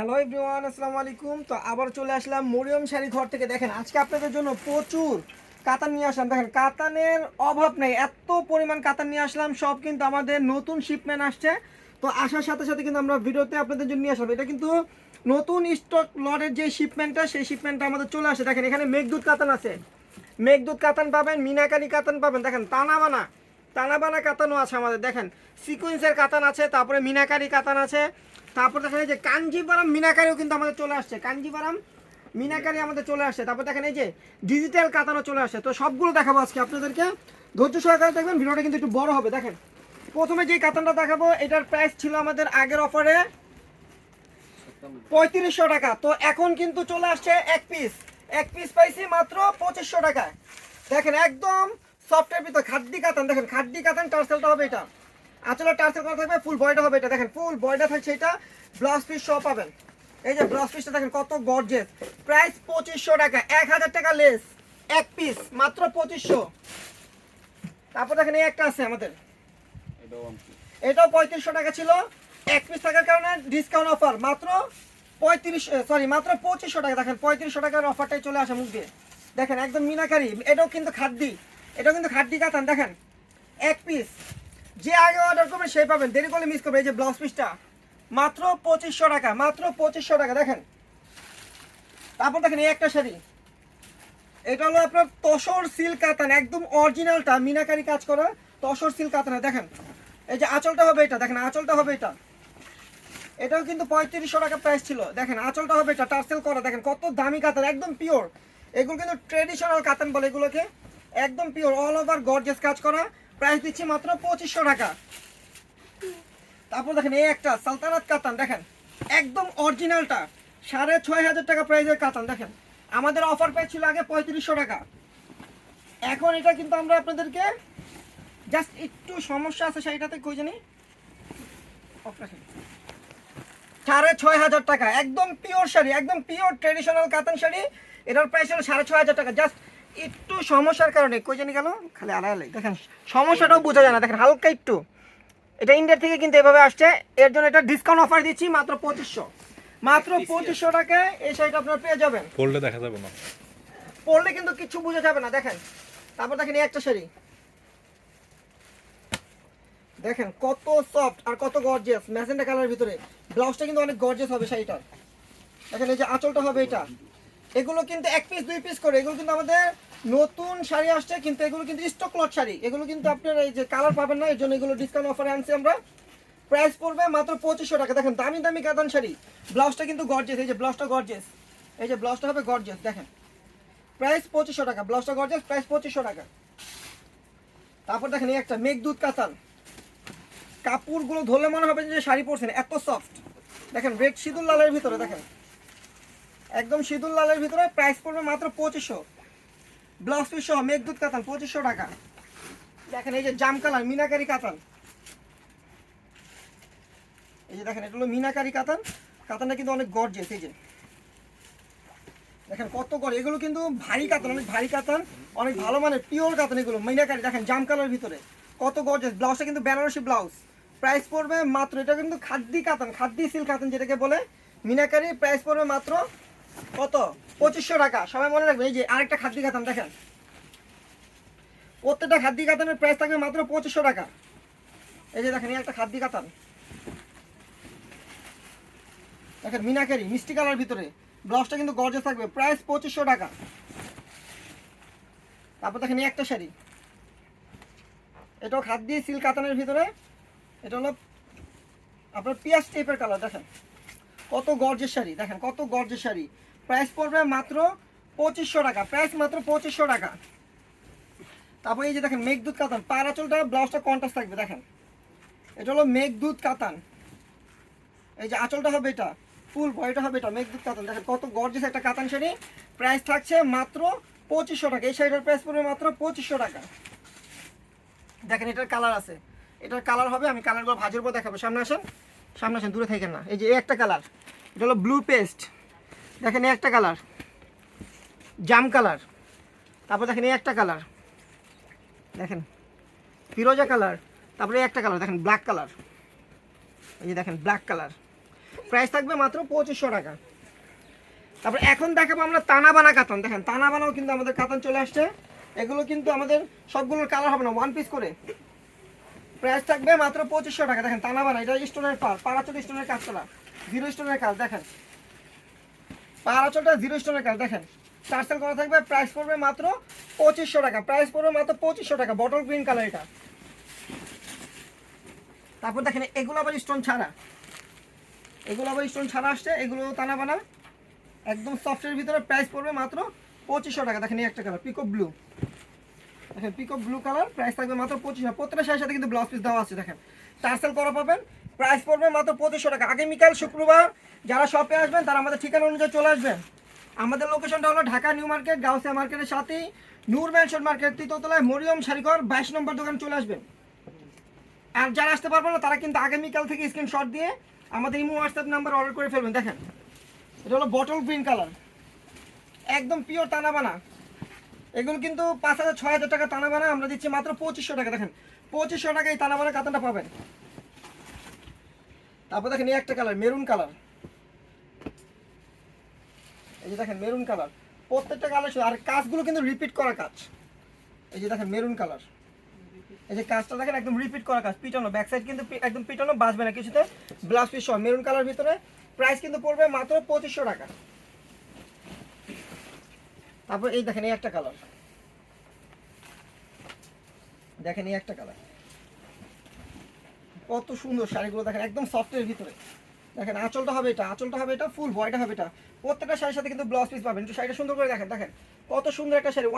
Hello everyone আসসালামু আলাইকুম। তো আবার চলে আসলাম মরিয়ম শাড়ি ঘর থেকে। দেখেন, আজকে আপনাদের জন্য প্রচুর কাতান নিয়ে আসলাম। দেখেন, কাতানের অভাব নেই। এত পরিমাণ কাতান নিয়ে আসলাম, সব কিন্তু আমাদের নতুন শিপমেন্ট আসছে। তো আসার সাথে সাথে কিন্তু আমরা ভিডিওতে আপনাদের জন্য নিয়ে আসলাম। এটা কিন্তু নতুন স্টক লটের যে শিপমেন্টটা সেই শিপমেন্টটা আমাদের চলে আসে। দেখেন, এখানে মেঘদূত কাতান আছে। মেঘদূত কাতান পাবেন মিনাকারি কাতান পাবেন। দেখেন, টানা বানা। টানা বানা কাতানও আছে আমাদের, দেখেন। সিকুয়েন্সের কাতান আছে, তারপরে মিনাকারি কাতান আছে, তারপর দেখেন এই যে কাঞ্জিপারাম মিনাকারিও কিন্তু আমাদের চলে আসছে। কাঞ্জিপারাম মিনাকারি আমাদের চলে আসছে, তারপর দেখেন এই যে ডিজিটাল কাতানও চলে আসছে। তো সবগুলো দেখাবো আজকে আপনাদেরকে। ধৈর্য সহকারে দেখবেন, ভিডিওটা কিন্তু একটু বড় হবে, দেখেন। প্রথমে যে কাতানটা দেখাবো, এটার প্রাইস ছিল আমাদের আগের অফারে পঁয়ত্রিশশো টাকা। তো এখন কিন্তু চলে আসছে এক পিস এক পিস পাইছি মাত্র পঁচিশশো টাকায়। দেখেন একদম সফটের ভিতর খাদ্দি কাতান দেখেন খাদ্দি কাতান টার্সেলটা হবে এটা। আচলের টার্সেল করা থাকবে? ফুল বয়টা হবে এটা দেখেন ফুল বয়টা থাকছে এটা। ব্লাউজ পিস সহ পাবেন। এই যে ব্লাউজ পিসটা দেখেন কত গর্জেস প্রাইস পঁচিশশো টাকা এক হাজার টাকা লেস এক পিস মাত্র পঁচিশশো। তারপর দেখেন এই একটা আছে আমাদের। এটাও পঁয়ত্রিশশো টাকা ছিল। এক পিস থাকার কারণে ডিসকাউন্ট অফার মাত্র পঁয়ত্রিশ সরি মাত্র পঁচিশশো টাকা। দেখেন পঁয়ত্রিশশো টাকার অফারটাই চলে আসে মুখ দিয়ে। দেখেন একদম মিনাকারি। এটাও কিন্তু খাদ্যি। এটাও কিন্তু খাদ্যি কাতান দেখেন। এক পিস যে আগে অর্ডার করবেন সেই পাবেন। দেরি করলে মিস করবে। এই যে ব্লাউজ পিসটা মাত্র পঁচিশশো টাকা, মাত্র পঁচিশশো টাকা, দেখেন। তারপর দেখেন, এই একটা শাড়ি। এটা হলো আপনার তসর সিল্ক কাতান একদম অরিজিনালটা মিনাকারি কাজ করা তসর সিল কাতানা দেখেন, এই যে আঁচলটা হবে এটা, দেখেন, আঁচলটা হবে এটা। এটাও কিন্তু পঁয়ত্রিশশো টাকা প্রাইস ছিল। দেখেন, আঁচলটা হবে এটা, টার্সেল করা। দেখেন, কত দামি কাতান একদম পিওর এগুলো কিন্তু ট্রেডিশনাল কাতান বলে এগুলোকে। একদম পিওর অল ওভার গর্জেস কাজ করা। প্রাইস দিচ্ছি মাত্র পঁচিশশো টাকা। তারপর দেখেন, এই একটা সালতানাত কাতান, দেখেন। একদম অরিজিনালটা সাড়ে ছয় হাজার টাকা প্রাইসের কাতান, দেখেন। আমাদের অফার প্রাইস ছিল আগে পঁয়ত্রিশশো টাকা। এখন এটা কিন্তু আমরা আপনাদেরকে জাস্ট একটু সমস্যা আছে সেইটাতে কই জানি? সাড়ে ছয় হাজার টাকা, একদম পিওর শাড়ি, একদম পিওর ট্রেডিশনাল কাতান শাড়ি। এটার প্রাইস হলো সাড়ে ছয় হাজার টাকা জাস্ট একটু সমস্যার কারণে কই জানি গেল? খালি আড়াই দেখেন সমস্যাটাও বোঝা যায় না। দেখেন হালকা একটু। এটা ইন্ডিয়া থেকে কিন্তু এভাবে আসছে। এর জন্য এটা ডিসকাউন্ট অফার দিচ্ছি মাত্র পঁচিশশো। মাত্র পঁচিশশো টাকায় এই শাড়িটা আপনারা পেয়ে যাবেন। পড়লে দেখা যাবে না। পরলে কিন্তু কিছু বোঝা যাবে না। দেখেন তারপর দেখেন এই একটা শাড়ি। দেখেন কত সফট আর কত গর্জিয়াস ম্যাজেন্টা কালারের ভিতরে। ব্লাউজটা কিন্তু অনেক গর্জিয়াস হবে শাড়িটার। দেখেন এই যে আঁচলটা হবে এটা। এগুলো কিন্তু এক পিস দুই পিস করে। এগুলো কিন্তু আমাদের নতুন শাড়ি আসছে, কিন্তু এগুলো কিন্তু স্টক লট শাড়ি। এগুলো কিন্তু আপনার এই যে কালার পাবেন না এর জন্য এগুলো ডিসকাউন্ট অফারে আনছি আমরা। প্রাইস পড়বে মাত্র পঁচিশশো টাকা। দেখেন, দামি দামি কাতান শাড়ি। ব্লাউজটা কিন্তু গর্জিয়াস এই যে ব্লাউজটা গর্জিয়াস এই যে ব্লাউজটা হবে গর্জিয়াস দেখেন। প্রাইস পঁচিশশো টাকা ব্লাউজটা গর্জিয়াস প্রাইস পঁচিশশো টাকা। তারপর দেখেন, এই একটা মেঘদূত কাতান কাপড়গুলো ধরলে মনে হবে যে শাড়ি পরছেন, এত সফট দেখেন রেড সিঁদুর লালের ভিতরে, দেখেন। একদম সিঁদুর লালের ভিতরে প্রাইস পড়বে মাত্র পঁচিশশো। ব্লাউজ পিস সহ মেঘদূত কাতান পঁচিশশো টাকা। দেখেন এই যে জাম কালার, মিনাকারি কাতান এই যে দেখেন, এটা হলো মিনাকারি কাতান কাতানটা কিন্তু অনেক গর্জেস এই যে। দেখেন কত করে এগুলো কিন্তু ভারী কাতান অনেক ভারী কাতান অনেক ভালো মানের পিওর কাতান এগুলো, মিনাকারি, দেখেন জাম কালার ভিতরে। কত গর্জেস ব্লাউজটা কিন্তু বেনারসি ব্লাউজ প্রাইস পড়বে মাত্র, এটা কিন্তু খাদ্দি কাতান খাদ্দি সিল্ক কাতান যেটাকে বলে, মিনাকারি প্রাইস পড়বে মাত্র কত? পঁচিশশো টাকা। সবাই মনে রাখবে, এই যে আরেকটা খাদ্দি কাতান, দেখেন। প্রত্যেকটা খাদ্দি কাতানের প্রাইস থাকবে মাত্র পঁচিশশো টাকা। এই যে দেখেন একটা খাদ্দি কাতান। দেখেন, মিনাকারি, মিষ্টি কালার ভিতরে। ব্লাউজটা কিন্তু গর্জে থাকবে প্রাইস পঁচিশশো টাকা। তারপর দেখেন, এই একটা শাড়ি। এটাও খাদ দিয়ে সিল্ক কাতানের ভিতরে। এটা হলো আপনার পিয়াজ টাইপের কালার দেখেন। কত গর্জের শাড়ি, দেখেন কত গর্জের শাড়ি। প্রাইস পড়বে মাত্র পঁচিশশো টাকা প্রাইস মাত্র পঁচিশশো টাকা। তারপর এই যে দেখেন মেঘদূত কাতান পারাচলটা ব্লাউজটা কন্ট্রাস্ট থাকবে, দেখেন। এটা হলো মেঘদূত কাতান। এই যে আঁচলটা হবে এটা ফুল বয়টা হবে এটা, মেঘদূত কাতান। দেখেন কত গর্জেস একটা কাতান শাড়ি। প্রাইস থাকছে মাত্র পঁচিশশো টাকা। এই শাড়িটার প্রাইস পড়বে মাত্র পঁচিশশো টাকা। দেখেন এটার কালার আছে। এটার কালার হবে, আমি কালারগুলো ভাজের উপর দেখাবো। সামনে আসেন। সামনে আসেন দূরে থাকেন না। এই যে একটা কালার এটা হলো ব্লু পেস্ট দেখেন একটা কালার জাম কালার তারপর দেখেন এই একটা কালার দেখেন, ফিরোজা কালার তারপরে একটা কালার দেখেন ব্ল্যাক কালার এই যে দেখেন ব্ল্যাক কালার প্রাইস থাকবে মাত্র পঁচিশশো টাকা। তারপরে এখন দেখাবো আমরা তানা বানা কাতান। দেখেন তানা বানাও কিন্তু আমাদের কাতান চলে আসছে। এগুলো কিন্তু আমাদের সবগুলোর কালার হবে না ওয়ান পিস করে। প্রাইস থাকবে মাত্র পঁচিশশো টাকা। দেখেন তানা বানা এটা স্টোনের পার পারাচল স্টোনের কাজ করা জিরো স্টোনের কাজ দেখেন পারাচলটা জিরো স্টোনের কাজ দেখেন। চার্সেল করা থাকবে প্রাইস পড়বে মাত্র পঁচিশশো টাকা। প্রাইস পড়বে মাত্র পঁচিশশো টাকা বটল গ্রিন কালার এটা। তারপর দেখেন, এগুলো আবার স্টোন ছাড়া। এগুলো আবার স্টোন ছাড়া আসছে, এগুলো তানা বানা একদম সফটের ভিতরে প্রাইস পড়বে মাত্র পঁচিশশো টাকা। দেখেন এই একটা কালার পিকো ব্লু দেখেন পিকো ব্লু কালার প্রাইস থাকবে মাত্র পঁচিশশো প্রত্যেকটা শাড়ির সাথে কিন্তু ব্লাউজ পিস দেওয়া আছে, দেখেন। টার্সেল করা পাবেন প্রাইস পড়বে মাত্র পঁচিশশো টাকা। আগামীকাল শুক্রবার, যারা শপে আসবেন, তারা আমাদের ঠিকানা অনুযায়ী চলে আসবেন। আমাদের লোকেশনটা হলো ঢাকা নিউ মার্কেট, গাউসিয়া মার্কেটের সাথেই নূর ম্যানশন মার্কেট তৃতীয়তলায় মরিয়ম শাড়িঘর, বাইশ নম্বর দোকান চলে আসবেন। আর যারা আসতে পারবেন না, তারা কিন্তু আগামীকাল থেকে স্ক্রিনশট দিয়ে আমাদের ইমো হোয়াটসঅ্যাপ নাম্বার অর্ডার করে ফেলবেন। দেখেন, এটা হলো বটল গ্রিন কালার একদম পিওর টানা বানা এগুলো কিন্তু পাঁচ হাজার, ছয় হাজার টাকা টানা বানা আমরা দিচ্ছি মাত্র পঁচিশশো টাকা, দেখেন। পঁচিশশো টাকা এই টানা বানা কাতানটা পাবেন। তারপর দেখেন এই একটা কালার, মেরুন কালার। এই যে দেখেন, মেরুন কালার। প্রত্যেকটা কালার আর কাজগুলো কিন্তু রিপিট করা কাজ। এই যে দেখেন, মেরুন কালার। এই যে কাজটা দেখেন, একদম রিপিট করা কাজ, পিটানো। ব্যাক সাইড কিন্তু একদম পিটানো, বাঁচবে না কিছুতে। ব্লাউজ পিস মেরুন কালার ভিতরে। প্রাইস কিন্তু পড়বে মাত্র পঁচিশশো টাকা। তারপর এই দেখেন, এই একটা কালার দেখেন, এই একটা কালার কত সুন্দর শাড়িগুলো দেখেন, একদম সফটের ভিতরে। দেখেন, আঁচলটা হবে এটা, আঁচলটা হবে এটা ফুল বয়টা হবে এটা। প্রত্যেকটা শাড়ির সাথে কিন্তু ব্লাউজ পিস পাবেন। একটু শাড়িটা সুন্দর করে দেখেন দেখেন। কত সুন্দর একটা শাড়ি।